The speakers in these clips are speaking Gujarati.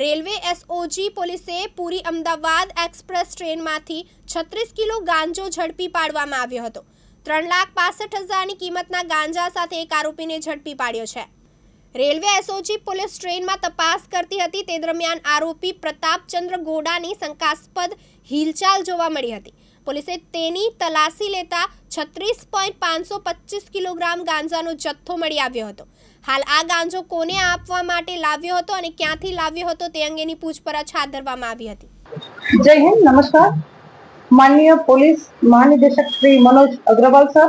રેલવે એસઓજી પોલીસે પૂરી અમદાવાદ એક્સપ્રેસ ટ્રેનમાંથી છત્રીસ કિલો ગાંજો ઝડપી પાડવામાં આવ્યો હતો. ત્રણ લાખ પાસઠ હજારની કિંમતના ગાંજા સાથે એક આરોપીને ઝડપી પાડ્યો છે. રેલવે એસઓજી પોલીસ ટ્રેનમાં તપાસ કરતી હતી. તે દરમિયાન આરોપી પ્રતાપચંદ્ર ગોડાની શંકાસ્પદ હિલચાલ જોવા મળી હતી. પોલીસે તેની તલાસી લેતા છત્રીસ પોઈન્ટ પાંચસો પચીસ કિલોગ્રામ ગાંજાનો જથ્થો મળી આવ્યો હતો. હાલ આ ગાંજો કોને આપવા માટે લાવ્યો હતો અને ક્યાંથી લાવ્યો હતો તે અંગેની પૂછપરછ હાથ ધરવામાં આવી હતી. જય હિન્દ, નમસ્કાર. માનનીય પોલીસ મહાનિદેશક Shri Manoj Agrawal sir,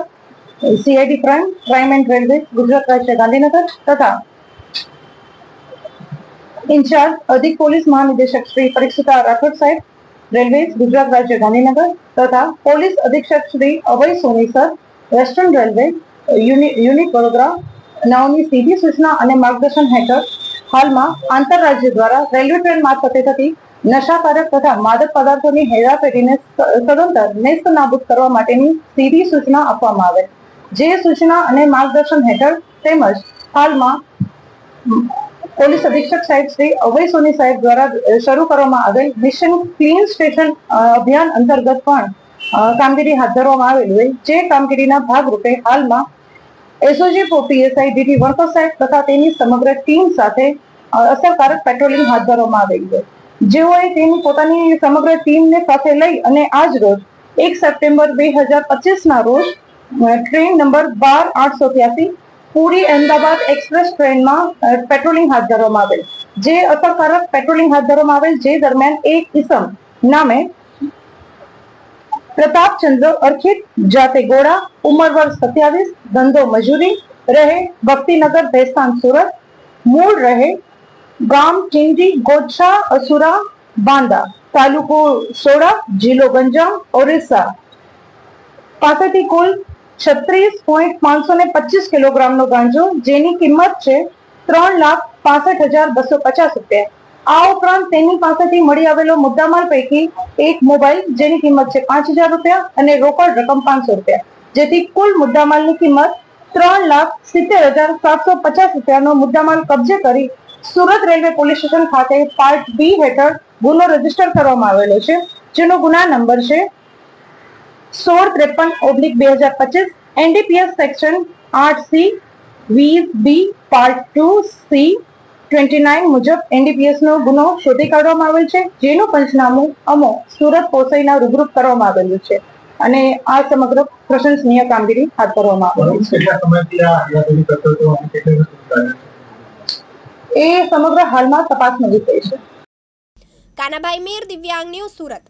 CID crime crime and railway, Gujarat રાજ્ય ગાંધીનગર તથા ઇન્ચાર્જ અધિક પોલીસ મહાનિદેશક શ્રી પરીક્ષિતા રાઠોડ સાહેબ રેલવે, ગુજરાત રાજ્ય ગાંધીનગર તથા પોલીસ અધિક્ષક Shri Abhay Soni sir, western railway unit Vadodara, નાઓની સીધી સૂચના અને માર્ગદર્શન હેઠળ હાલમાં આંતરરાજ્ય દ્વારા રેલવે ટ્રેન મારફતે થતી નશાકારક તથા માદક પદાર્થોની હેરાફેરીને સદંતર નેસ્ત નાબૂદ કરવા માટેની સીધી સૂચના આપવામાં આવે જે સૂચના અને માર્ગદર્શન હેઠળ તેમજ હાલમાં પોલીસ અધિક્ષક સાહેબ શ્રી અભય સોની સાહેબ દ્વારા શરૂ કરવામાં આવેલ મિશન ક્લીન સ્ટેશન અભિયાન અંતર્ગત પણ કામગીરી હાથ ધરવામાં આવેલી હોય. જે કામગીરીના ભાગરૂપે હાલમાં એસઓજી પીએસઆઈ ડીટી વણકર સાહેબ તથા તેની સમગ્ર ટીમ સાથે અસરકારક પેટ્રોલિંગ હાથ ધરવામાં આવેલી હોય. જેઓએ તેની પોતાની સમગ્ર ટીમને સાથે લઈ અને આજ રોજ, એક સપ્ટેમ્બર બે હજાર પચીસ ના રોજ ટ્રેન નંબર બાર આઠસો ત્યાસી પુરી અહેમદાબાદ એક્સપ્રેસ ટ્રેનમાં અ, પેટ્રોલિંગ હાથ ધરવામાં આવેલ જે અસરકારક પેટ્રોલિંગ હાથ ધરવામાં આવેલ જે દરમિયાન એક ઇસમ નામે પ્રતાપચંદ્ર અર્ખિત જાતે ગોળા ઉંમર વર્ષ સત્યાવીસ ધંધો મજૂરી રહે ભક્તિનગર ભેસ્તાન સુરત મૂળ રહે ગામ ચિંજી ગોચ્છા અસુરા બાંદા તાલુકો સોડા જિલ્લો ગંજામ ઓરિસ્સા પાસેથી કુલ છત્રીસ પોઈન્ટ પાંચસો ને પચીસ કિલોગ્રામનો ગાંજો, જેની કિંમત છે ત્રણ લાખ પાસઠ હજાર બસો પચાસ રૂપિયા. આ ઉપરાંત તેની પાસેથી મળી આવેલો મુદ્દામાલ પૈકી એક મોબાઈલ, જેની કિંમત છે પાંચ હજાર રૂપિયા, અને રોકડ રકમ પાંચસો રૂપિયા. જેથી કુલ મુદ્દામાલની કિંમત ત્રણ લાખ સિત્તેર હજાર સાતસો પચાસ રૂપિયાનો મુદ્દામાલ કબજે કરી સુરત રેલવે પોલીસ સ્ટેશન ખાતે પાર્ટ બી હેઠળ ગુનો રજિસ્ટર કરવામાં આવેલો છે, જેનો ગુના નંબર છે સોળ ત્રેપન ઓબ્લિક બે હજાર પચીસ એનડીપીએસ સેક્શન આઠ સી વીસ B part two C twenty nine મુજબ એનડીપીએસનો ગુનો શોધી કાઢવામાં આવેલ છે. જેનું પંચનામું અમો સુરત પોસઈના રૂબરૂપ કરવામાં આવેલું છે. અને આ સમગ્ર પ્રશંસનીય કામગીરી હાથ ધરવામાં આવેલી છે? એ સમગ્ર હાલમાં તપાસનો વિષય છે. કાનાભાઈ મીર દિવ્યાંગ ન્યૂઝ સુરત.